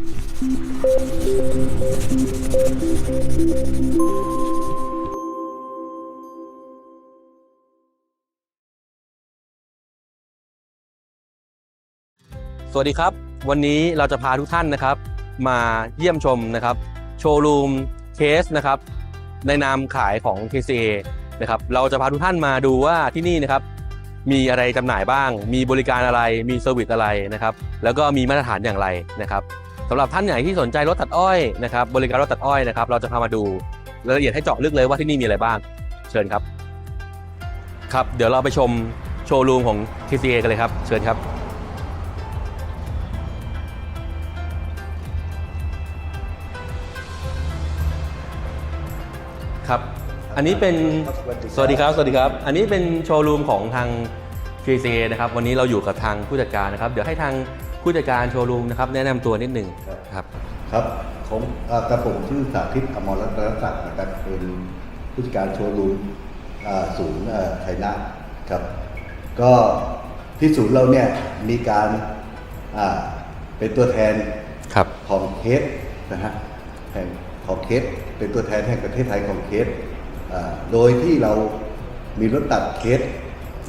สวัสดีครับ วันนี้เราจะพาทุกท่านนะครับ มาเยี่ยมชมนะครับ โชว์รูมเคสนะครับ ในนามขายของ KCA นะครับเราจะพาทุกท่านมาดูว่าที่นี่นะครับ มีอะไรจำหน่ายบ้าง มีบริการอะไรมีเซอร์วิสอะไรนะครับ แล้วก็มีมาตรฐานอย่างไรนะครับ สำหรับท่านไหนที่สนใจรถตัดอ้อยนะครับบริการรถตัดอ้อยนะครับเราจะพามาดูรายละเอียดให้เจาะลึกเลยว่าที่นี่มีอะไรบ้าง เชิญครับ ครับ เดี๋ยวเราไปชมโชว์รูมของ KCA กันเลยครับ เชิญครับ ครับ อันนี้เป็นสวัสดีครับ สวัสดีครับ อันนี้เป็นโชว์รูมของทาง KCA นะครับ วันนี้เราอยู่กับทางผู้จัดการนะครับ เดี๋ยวให้ทาง ผู้จัดการโชว์รูมนะครับแนะนำตัวนิดหนึ่งครับ ครับผมเอ่อกระผมชื่อสาธิตอมรรัตนศักดิ์นะครับเป็นผู้จัดการโชว์รูมอ่าศูนย์เอ่อไทยนาทครับ ก็ที่ศูนย์เราเนี่ยมีการอ่าเป็นตัวแทนครับ ของเคสนะฮะแห่งของเคสเป็นตัวแทนแห่งประเทศไทยของเคสอ่าโดยที่เรามีรถตัดเคส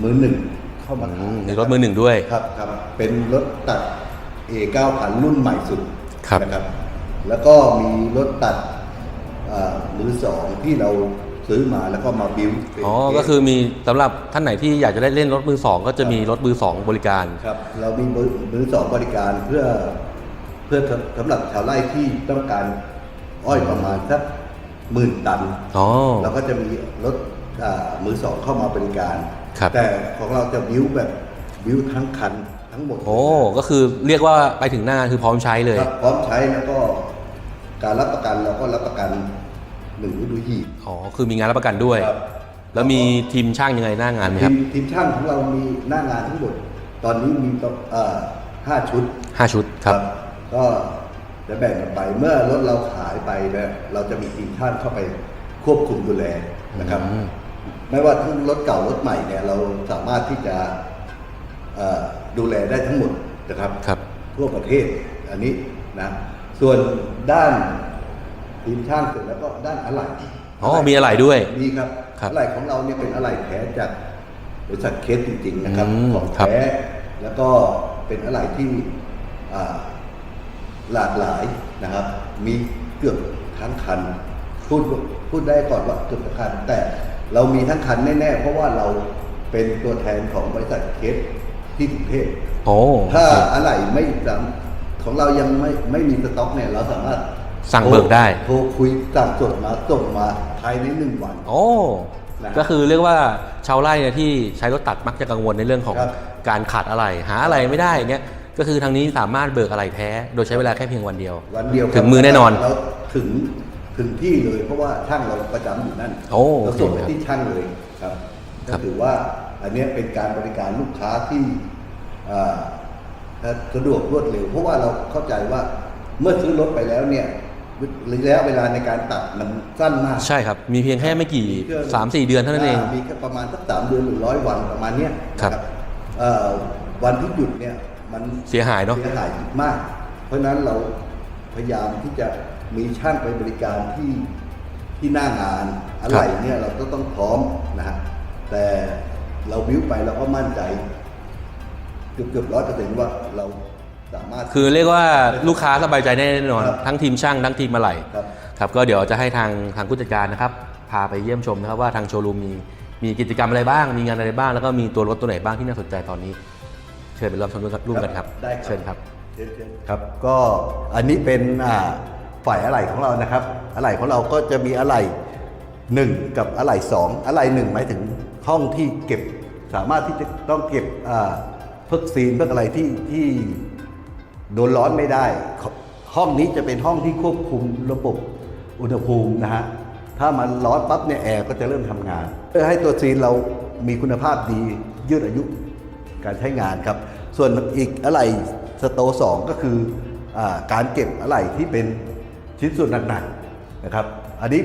มือหนึ่งเข้ามาอืมมีรถมือหนึ่งด้วย ครับครับเป็นรถตัด A9 คันรุ่นใหม่สุดครับ นะครับ แล้วก็มีรถตัดอ่ามือสองที่เราซื้อมาแล้วก็มาบิวเป็นอ๋อเคสก็คือมีสำหรับท่านไหนที่อยากจะได้เล่นรถมือสองก็จะมีรถมือสองบริการ ครับ เรามีมือมือสองบริการเพื่อเพื่อสำสำหรับชาวไร่ที่ต้องการอ้อยประมาณสักหมื่นตัน อ๋อ เราก็จะมีรถอ่ามือสองเข้ามาบริการ ครับแต่ของเราจะบิวแบบบิวทั้งคัน ทั้งหมดโอ้ก็คือเรียกว่าไปถึงหน้างานคือพร้อมใช้เลยครับพร้อมใช้แล้วก็การรับประกันเราก็รับประกันหนึ่งฤดูหีบอ๋อคือมีงานรับประกันด้วย ครับแล้วมีทีมช่างยังไงหน้างานไหมคทีรับมทีมช่างของเรามีหน้างานทั้งหมด ตอนนี้มีก็เอ่อห้าชุด ห้าชุดครับ ก็จะแบ่งกันไปเมื่อรถเราขายไปเนี่ยเราจะมีทีมช่างเข้าไปควบคุมดูแลนะครับ อืม ไม่ว่าทั้งรถเก่ารถใหม่เนี่ยเราสามารถที่จะเอ่อ ดูแลได้ทั้งหมดนะครับครับ ทั่วประเทศอันนี้นะส่วนด้านทีมช่างเสร็จแล้วก็ด้านอะไหล่อ๋อมีอะไหล่ด้วยมีครับครับอะไหล่ของเราเนี่ยเป็นอะไหล่แท้จากบริษัทเคสจริง ๆ นะครับอืมของครับแท้แล้วก็เป็นอะไหล่ที่อ่าหลากหลายนะครับ มีเกือบทั้งคันพูดพูดได้ก่อนว่าเกือบทั้งคัน แต่เรามีทั้งคันแน่ๆเพราะว่าเราเป็นตัวแทนของบริษัทเคส ที่กรุงเทพโอ้ถ้าโอเคอะไรไม่สั่งของเรายังไม่ไม่มีสต็อกเนี่ยเราสามารถสั่งเบิกได้โทรคุยสั่งจดมาส่งมาภายในหนึ่งวัน โอ้นะก็คือเรียกว่าชาวไร่เนี่ยที่ใช้รถตัดมักจะกังวลในเรื่องของครับการขาดอะไร หาอะไรไม่ได้อย่างเงี้ยก็คือทางนี้สามารถเบิกอะไรแท้ โดยใช้เวลาแค่เพียงวันเดียววันเดียวครับถึงมือแน่นอนเราถึงถึงที่เลยเพราะว่าช่างเราประจำอยู่นั่นโอ้เราส่งโอไปเคครับที่ช่างเลยครับครัก็บถือว่าอันเนี้ยเป็นการบริการลูกค้าที่อ่า สะดวกรวดเร็ว เพราะว่าเราเข้าใจว่าเมื่อซื้อรถไปแล้วเนี่ยระยะเวลาในการตัดมันสั้นมาก ใช่ครับ มีเพียงแค่ไม่กี่มีเครื่องสามสี่เดือนเท่านั้นเอง มีแค่ประมาณสักสามเดือนหรือร้อยวันประมาณเนี้ยครับนะเอ่อวันที่หยุดเนี่ยมันเสียหายเนอะเสียหายมาก เพราะฉะนั้นเราพยายามที่จะมีช่างไปบริการที่ที่หน้างานอะไรเนี่ยเราก็ต้องพร้อมนะฮะแต่เราบิ้วไปเราก็มั่นใจ เกือบเกือบร้อยเปอร์เซ็นต์ว่าเราสามารถ คือเรียกว่าลูกค้าสบายใจแน่นอน ครับ ทั้งทีมช่างทั้งทีมอะไหล่ครับ ครับก็เดี๋ยวจะให้ทางทางผู้จัดการนะครับ พาไปเยี่ยมชมนะครับว่าทางโชว์รูมมีมีกิจกรรมอะไรบ้าง มีงานอะไรบ้าง แล้วก็มีตัวรถตัวไหนบ้างที่น่าสนใจตอนนี้ เชิญไปร่วมชมร่วมกันครับได้ครับ เชิญครับ เชิญเชิญ ครับก็อันนี้เป็นอ่าฝ่ายอะไหล่ของเรานะครับอะไหล่ของเราก็จะมีอะไหล่หนึ่งกับอะไหล่สองอะไหล่หนึ่งหมายถึงห้องที่เก็บ สามารถที่จะต้องเก็บอ่า พวกซีนพวกอะไรที่ที่โดนร้อนไม่ได้ ห้องนี้จะเป็นห้องที่ควบคุมระบบอุณหภูมินะฮะถ้ามันร้อนปั๊บเนี่ยแอร์ก็จะเริ่มทำงานเพื่อให้ตัวซีนเรามีคุณภาพดียืดอายุการใช้งานครับ ส่วนอีกอะไหล่สโตสองก็คืออการเก็บอะไหล่ที่เป็นชิ้นส่วนหนักๆนะครับ อันนี้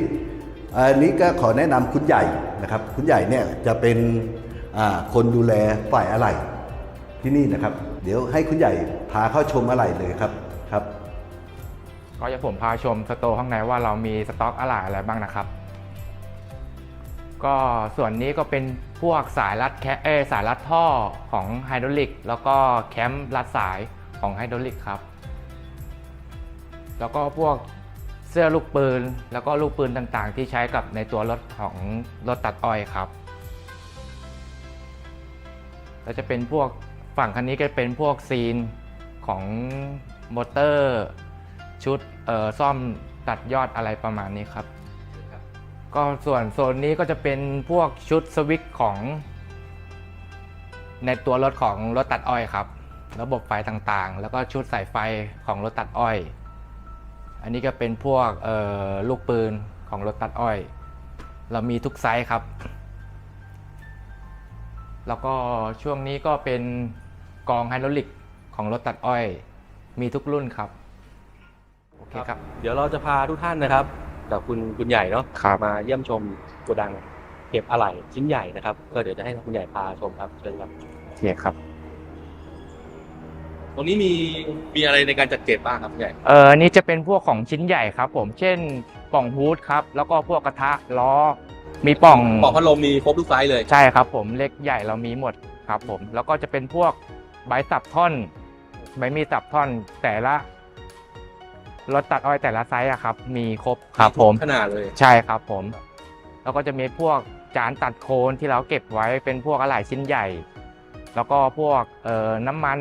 อันนี้ก็ขอแนะนำคุณใหญ่นะครับ คุณใหญ่เนี่ยจะเป็นคนดูแลฝ่ายอะไหล่ ที่นี่นะครับ เดี๋ยวให้คุณใหญ่พาเข้าชมอะไหล่เลยครับครับ ก็จะผมพาชมสโตร์ข้างในว่าเรามีสต็อกอะไหล่อะไรบ้างนะครับ ก็ส่วนนี้ก็เป็นพวกสายรัดแคเอสายรัดท่อของไฮดรอลิก แล้วก็แคมรัดสายของไฮดรอลิกครับ แล้วก็พวกเสื้อลูกปืน แล้วก็ลูกปืนต่างๆ ที่ใช้กับในตัวรถของรถตัดอ้อยครับ แล้วจะเป็นพวก ฝั่งคันนี้ก็เป็นพวกซีนของมอเตอร์ ชุดเอ่อซ่อมตัดยอดอะไรประมาณนี้ครับ ก็ส่วนโซนนี้ก็จะเป็นพวกชุดสวิตช์ของ ในตัวรถของรถตัดอ้อยครับ ระบบไฟต่างๆ แล้วก็ชุดสายไฟของรถตัดอ้อย อันนี้ก็เป็นพวกเอ่อลูกปืนของรถตัดอ้อย เรามีทุกไซส์ครับ แล้วก็ช่วงนี้ก็เป็น กองไฮดรอลิกของรถตัดอ้อย มีทุกรุ่นครับ โอเคครับ เดี๋ยวเราจะพาทุกท่านนะครับ กับคุณคุณใหญ่เนาะครับมาเยี่ยมชมโกดังเก็บอะไหล่ชิ้นใหญ่นะครับ ก็เดี๋ยวจะให้คุณใหญ่พาชมครับเชิญครับโอเคครับ ตรงนี้มีมีอะไรในการจัดเก็บบ้างครับคุณใหญ่เออนี่จะเป็นพวกของชิ้นใหญ่ครับ ผม เช่นป่องฮูดครับ แล้วก็พวกกระทะล้อ มีป่อง ปอกพัดลมมีครบทุกไซส์เลย ใช่ครับผมเล็กใหญ่เรามีหมดครับผม แล้วก็จะเป็นพวก ใบสับท่อน ใบมีดสับท่อนแต่ละรถตัดอ้อยแต่ละไซส์อะครับ มีครบครับผมขนาดเลย ใช่ครับผม แล้วก็จะมีพวกจานตัดโคนที่เราเก็บไว้เป็นพวกอะไหล่ชิ้นใหญ่ แล้วก็พวกเอ่อน้ำมัน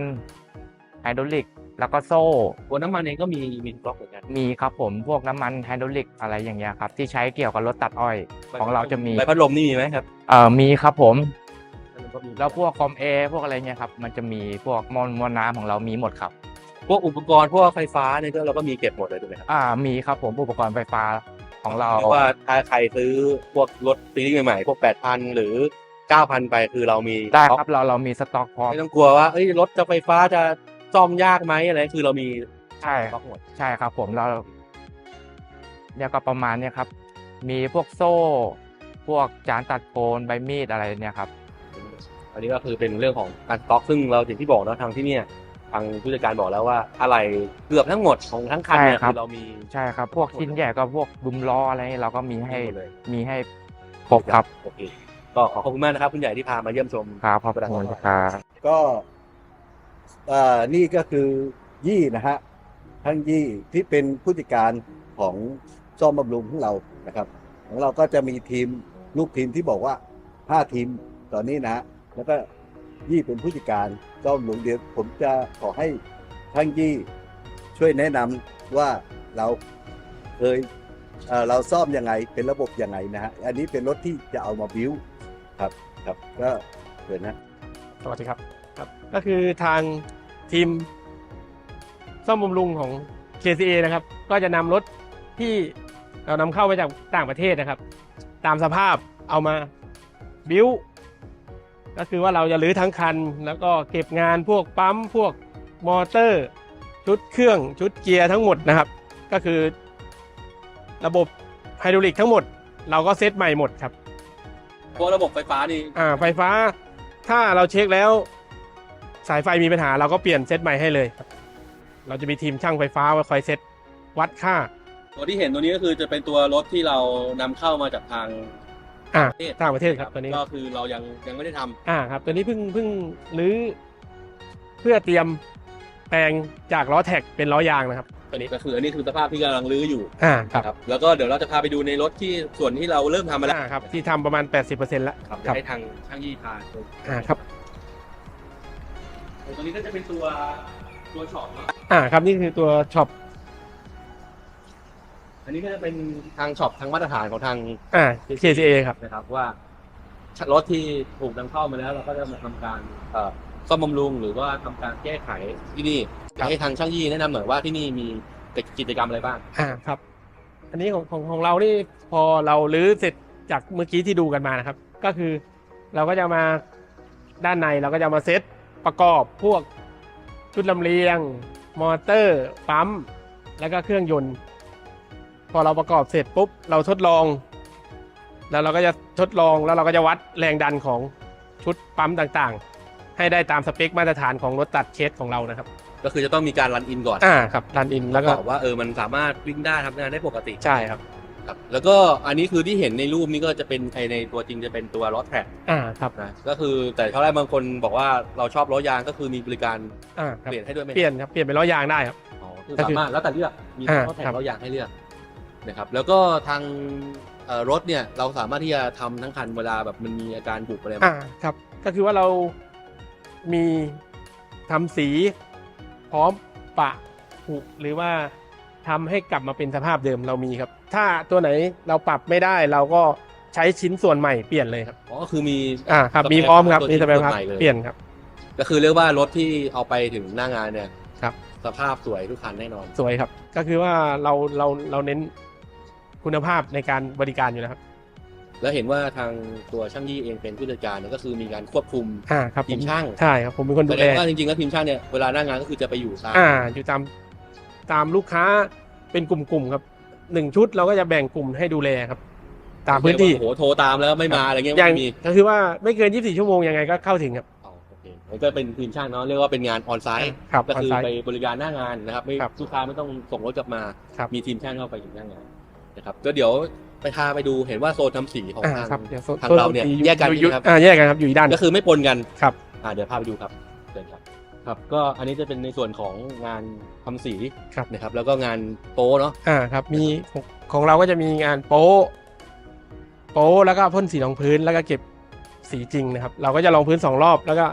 ไฮดรอลิก แล้วก็โซ่ตัวน้ำมันเองก็มีมีบล็อกเหมือนกันมีครับผมพวกน้ำมันไฮดรอลิกอะไรอย่างเงี้ยครับ ที่ใช้เกี่ยวกับรถตัดอ้อย ของเราจะมีใบพัดลมนี่มีไหมครับเอ่อมีครับผมก็มี แล้วพวกคอมเอพวกอะไรเงี้ยครับมันจะมีพวกมอลมวลน้ำของเรามีหมดครับ พวกอุปกรณ์พวกไฟฟ้าเนี่ยก็เราก็มีเก็บหมดเลยถูกไหมครับอ่ามีครับผมอุปกรณ์ไฟฟ้าของเราเรียกว่าถ้าใครซื้อพวกรถซีรีส์ใหม่ๆพวก8,000หรือ9,000ไปคือเรามีได้ครับเราเรามีสต็อกพร้อมไม่ต้องกลัวว่าเอ้ยรถจะไฟฟ้าจะซ่อมยากไหมอะไรคือเรามีใช่สต็อกหมดใช่ครับผมเราเนี่ยก็ประมาณเนี้ยครับ มีพวกโซ่ พวกจานตัดโคนใบมีดอะไรเนี่ยครับ อันนี้ก็คือเป็นเรื่องของการสต็อก ซึ่งเราอย่างที่บอกเนอะทางที่เนี่ยทางผู้จัดการบอกแล้วว่าอะไรเกือบทั้งหมดของทั้งคันเนี่ยใช่ครับ คือเรามี ใช่ครับ พวกชิ้นใหญ่ก็พวกดุมล้ออะไรเราก็มีให้หมดเลย มีให้ครบครับโอเคก็ขอขอบคุณมากนะครับ คุณใหญ่ที่พามาเยี่ยมชม ครับขอบคุณครับ ก็เอ่อนี่ก็คือยี่นะฮะทั้งยี่ที่เป็นผู้จัดการของซ่อมบำรุงของเรานะครับ ของเราก็จะมีทีมลูกทีมที่บอกว่าห้าทีมตอนนี้นะฮะ แล้วก็ยี่เป็นผู้จัดการซ่อมบำรุงเดี๋ยวผมจะขอให้ทั้งยี่ช่วยแนะนำว่าเราเคยเราซ่อมยังไงเป็นระบบยังไงนะฮะอันนี้เป็นรถที่จะเอามาบิวครับครับก็เดี๋ยวนะสวัสดีครับครับ ก็คือทางทีมซ่อมบำรุงของ KCA นะครับ ก็จะนำรถที่เรานำเข้ามาจากต่างประเทศนะครับ ตามสภาพเอามาบิว ก็คือว่าเราจะรื้อทั้งคัน แล้วก็เก็บงานพวกปั๊มพวกมอเตอร์ ชุดเครื่องชุดเกียร์ทั้งหมดนะครับ ก็คือ ระบบไฮดรอลิกทั้งหมด เราก็เซตใหม่หมดครับพวกระบบไฟฟ้านี่อ่าไฟฟ้า ถ้าเราเช็คแล้ว สายไฟมีปัญหาเราก็เปลี่ยนเซตใหม่ให้เลยครับเราจะมีทีมช่างไฟฟ้าไว้คอยเซตวัดค่า ตัวที่เห็นตัวนี้ก็คือจะเป็นตัวรถที่เรานำเข้ามาจากทาง อ่าประเทศต่างประเทศครับตัวนี้ ก็คือเรายังยังไม่ได้ทำอ่าครับตัวนี้เพิ่งเพิ่งรื้อเพื่อเตรียมแปลงจากล้อแท็กเป็นล้อยางนะครับ ตัวนี้ก็คืออันนี้คือสภาพที่กำลังรื้ออยู่อ่าครับครับ แล้วก็เดี๋ยวเราจะพาไปดูในรถที่ส่วนที่เราเริ่มทำมาแล้วอ่าครับที่ทำประมาณ 80%แล้ว ครับครับให้ทางช่างยี่พาชมอ่าครับ ตัวนี้ก็จะเป็นตัวตัวช็อปเนอะอ่าครับนี่คือตัวช็อป อันนี้ก็จะเป็นทางช็อปทางมาตรฐานของทาง อ่า KCA ครับ นะครับว่ารถที่ถูกนำเข้ามาแล้ว เราก็จะมาทำการเอ่อซ่อมบำรุงหรือว่าทำการแก้ไขที่นี่อยากให้ทางช่างยี่แนะนำหน่อยว่าที่นี่มีกิจกรรมอะไรบ้าง อ่าครับ อันนี้ของของของเรานี่พอเราลื้อเสร็จจากเมื่อกี้ที่ดูกันมานะครับ ก็คือเราก็จะมาด้านในเราก็จะมาเซตประกอบพวกชุดลำเลียง มอเตอร์ปั๊มแล้วก็เครื่องยนต์พ อเราประกอบเสร็จปุ๊บเราทดลอง แล้วเราก็จะทดลองแล้วเราก็จะวัดแรงดันของชุดปั๊มต่างๆ ให้ได้ตามสเปคมาตรฐานของรถตัดเคสของเรานะครับ ก็คือจะต้องมีการรันอินก่อนอ่าครับรันอินแล้วก็บอกว่าเออมันสามารถวิ่งได้ทำงานได้ปกติใช่ครับครับแล้วก็อันนี้คือที่เห็นในรูปนี้ก็จะเป็นไอในตัวจริงจะเป็นตัวล้อแทร็กอ่าครับนะก็คือแต่เท่าไรบางคนบอกว่าเราชอบล้อยางก็คือมีบริการอ่าครับเปลี่ยนให้ด้วยไหมเปลี่ยนครับเปลี่ยนเป็นล้อยางได้ครับอ๋อคือก็คือสามารถแล้วแต่เลือกมีอ่าล้อแทร็กครับล้อยางให้เลือก นะครับแล้วก็ทางเอ่อรถเนี่ยเราสามารถที่จะทำทั้งคันเวลาแบบมันมีอาการบุบอะไรอ่าครับ ก็คือว่าเรามีทำสีพร้อมปะผุหรือว่าทำให้กลับมาเป็นสภาพเดิมเรามีครับ ถ้าตัวไหนเราปรับไม่ได้เราก็ใช้ชิ้นส่วนใหม่เปลี่ยนเลยครับอ๋อก็คือมีอ่าครับสเปมีพร้อมครับตัวมีชิ้นสเปรส่วนครับใหม่เลยเปลี่ยนครับ ก็คือเรียกว่ารถที่เอาไปถึงหน้างานเนี่ยครับ สภาพสวยทุกคันแน่นอนสวยครับ ก็คือว่าเราเราเราเน้น คุณภาพในการบริการอยู่แล้วครับ แล้วเห็นว่าทางตัวช่างยี่เองเป็นผู้จัดการเนี่ยก็คือมีการควบคุมอ่าครับผทีมช่างใช่ครับ ผมเป็นคนแสดูดแลงว่าจริงๆแล้วทีมช่างเนี่ยเวลาหน้างานก็คือจะไปอยู่ตามอ่าอยู่ตามตามลูกค้าเป็นกลุ่มๆครับหนึ่งชุดเราก็จะแบ่งกลุ่มให้ดูแลครับ ตามพื้นที่ โอ้โหโทรตามแล้วไม่มาอะไรเงี้ยอย่างไม่มีก็คือว่าไม่เกิน 24 ชั่วโมงยังไงก็เข้าถึงครับอ๋อโอเคมันก็เป็นทีมช่างเนาะเรียกว่าเป็นงานออนไซต์ ครับก็ออนคือไซต์ ไปบริการหน้างานนะครับไม่ครับลูกค้าไม่ต้องส่งรถกลับมา ครับ มีทีมช่างเข้าไปอยู่หน้างาน นะครับก็เดี๋ยวไปพาไปดูเห็นว่าโซนทำสีของอ่าทางครับเดี๋ยวโซนทางโซนเราเนี่ยสีอแยกกันอยู่ใช่ไหมครับอ่าแยกกันครับอยู่อีกด้าน ก็คือไม่ปนกันครับ อ่าเดี๋ยวพาไปดูครับเชิญครับ ครับก็อันนี้จะเป็นในส่วนของงานทำสีครับ นะครับ แล้วก็งานโป๊เนาะ อ่าครับมีของของเราก็จะมีงานโป๊ะโป๊ะแล้วก็พ่นสีรองพื้นแล้วก็เก็บสีจริงนะครับ เราก็จะลองพื้นสองรอบแล้วก็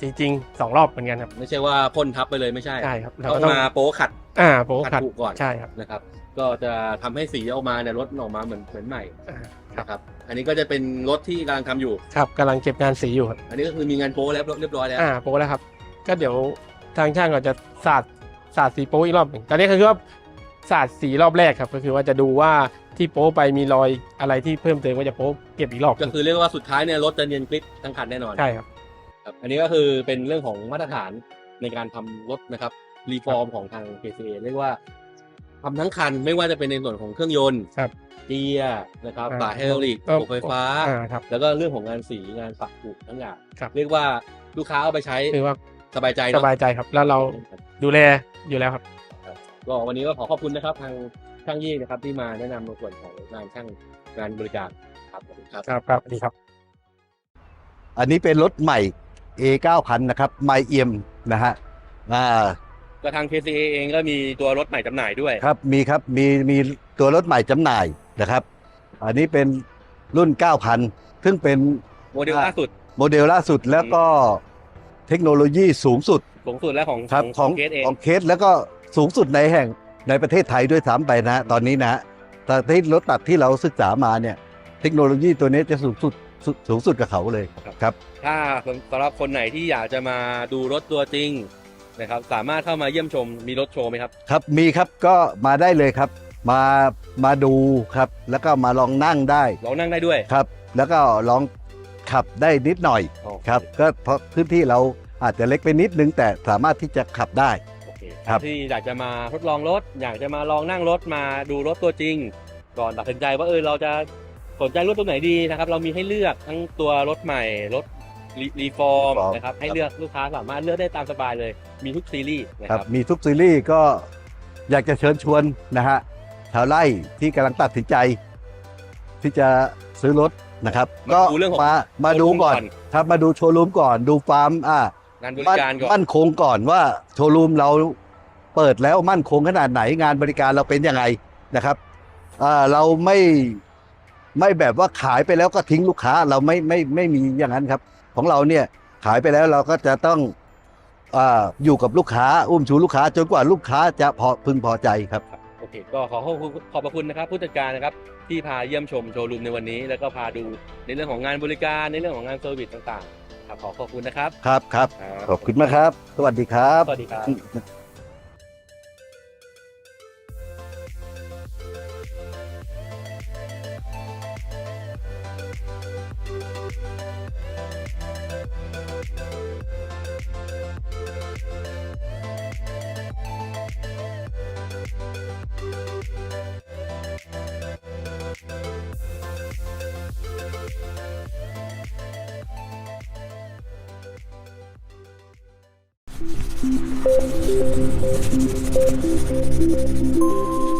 สีจริงสองรอบเหมือนกันครับไม่ใช่ว่าพ่นทับไปเลยไม่ใช่ใช่ครับเราต้อก็งต้องมาโป๊ขัดอ่าโป๊ะขัขัดดผูกก่อนใช่ครับนะครับ ก็จะทำให้สีออกมาเนี่ยรถออกมาเหมือนเหมือนใหม่อ่านะครับ อันนี้ก็จะเป็นรถที่กำลังทำอยู่ ครับกำลังเก็บงานสีอยู่ครับอันนี้ก็คือมีงานโป๊แล้วเรียบร้อยแล้ว อ่าโป๊ะแล้วครับ ก็เดี๋ยวทางช่างก็จะสาดสาดสีโป๊ะอีกรอบหนึ่งตอนนี้คือว่าสาดสีรอบแรกครับ ก็คือว่าจะดูว่าที่โป๊ะไปมีรอยอะไรที่เพิ่มเติมก็จะโป๊ะเก็บอีกรอบหก็นึ่งคือเรียกว่าสุดท้ายเนี่ยรถจะเนียนกริบทั้งคันแน่นอน ใช่ครับ ครับอันนี้ก็คือเป็นเรื่องของมาตรฐานในการทำรถนะครับรีฟอร์มของทาง KCA เรียกว่า ทำทั้งคันไม่ว่าจะเป็นในส่วนของเครื่องยนต์ครับเกียร์นะครับอ่าสายไฮดรอลิกก็ระบบไฟฟ้าอ่าครับแล้วก็เรื่องของงานสีงานปักปุทั้งอย่างครับเรียกว่าลูกค้าเอาไปใช้คือว่าสบายใจสเนาะบายใจครับ แล้วเราดูแลอยู่แล้วครับก็วันนี้ก็ขอขอบคุณนะครับ ทางช่างยี่นะครับ ที่มาแนะนำในส่วนของงานช่างงานบริการครับขอบคุณครับครับครับสวัสดีครับ อันนี้เป็นรถใหม่ A 9000นะครับ ไมเอียมนะฮะอ่า ก็ทาง KCA เองก็มีตัวรถใหม่จำหน่ายด้วย ครับมีครับมีมีตัวรถใหม่จำหน่ายนะครับ อันนี้เป็นรุ่น 9,000 ซึ่งเป็นโมเดลล่าสุด โมเดลล่าสุดแล้วก็เทคโนโลยีสูงสุดสูงสุดแล้วของครับของเคสเองของเคสแล้วก็สูงสุดในแห่งในประเทศไทยด้วยซ้ำไปนะฮะตอนนี้นะฮะแต่ที่รถตัดที่เราศึกษามาเนี่ย เทคโนโลยีตัวนี้จะสูงสุดสุดสูงสุดกับเขาเลยครับ ถ้าสำหรับคนไหนที่อยากจะมาดูรถตัวจริง นะครับสามารถเข้ามาเยี่ยมชมมีรถโชว์ไหมครับ ครับมีครับก็มาได้เลยครับ มามาดูครับ แล้วก็มาลองนั่งได้ลองนั่งได้ด้วยครับ แล้วก็ลองขับได้นิดหน่อยครับ ก็เพราะพื้นที่เราอาจจะเล็กไปนิดนึง แต่สามารถที่จะขับได้ โอเคครับที่อยากจะมาทดลองรถ อยากจะมาลองนั่งรถมาดูรถตัวจริง ก่อนตัดสินใจว่าเออเราจะสนใจรถตัวไหนดีนะครับ เรามีให้เลือกทั้งตัวรถใหม่รถ รีรีฟอร์มรีฟอร์มนะครับให้ครับ เลือกลูกค้าสามารถเลือกได้ตามสบายเลย มีทุกซีรีส์นะคครัรับบมีทุกซีรีส์ก็อยากจะเชิญชวนนะฮะชาวไร่ที่กำลังตัดสินใจ ที่จะซื้อรถนะครับก็มาดูเรื่องของ มามาดูก่อนโชว์รูมก่อนครับมาดูโชว์รูมก่อนดูฟาร์มอ่างานบริมั่นการก่อนมั่นคงก่อนว่าโชว์รูมเราเปิดแล้วมั่นคงขนาดไหนงานบริการเราเป็นยังไงนะครับอ่าเราไม่ไม่แบบว่าขายไปแล้วก็ทิ้งลูกค้าเราไม่ไม่ไม่มีอย่างนั้นครับ ของเราเนี่ยขายไปแล้วเราก็จะต้องอาอยู่กับลูกค้าอุ้มชูลูกค้าจนกว่าลูกค้าจะพอพึงพอใจครับโอเคก็ขอขอบคุณขอบพระคุณนะครับ ผู้จัดการนะครับที่พาเยี่ยมชมโชว์รูมในวันนี้ แล้วก็พาดูในเรื่องของงานบริการในเรื่องของงานเซอร์วิสต่างๆครับขอขอบคุณนะครับครับครับครับขอบคุณมากครับ สวัสดีครับสวัสดีครับ Thank you.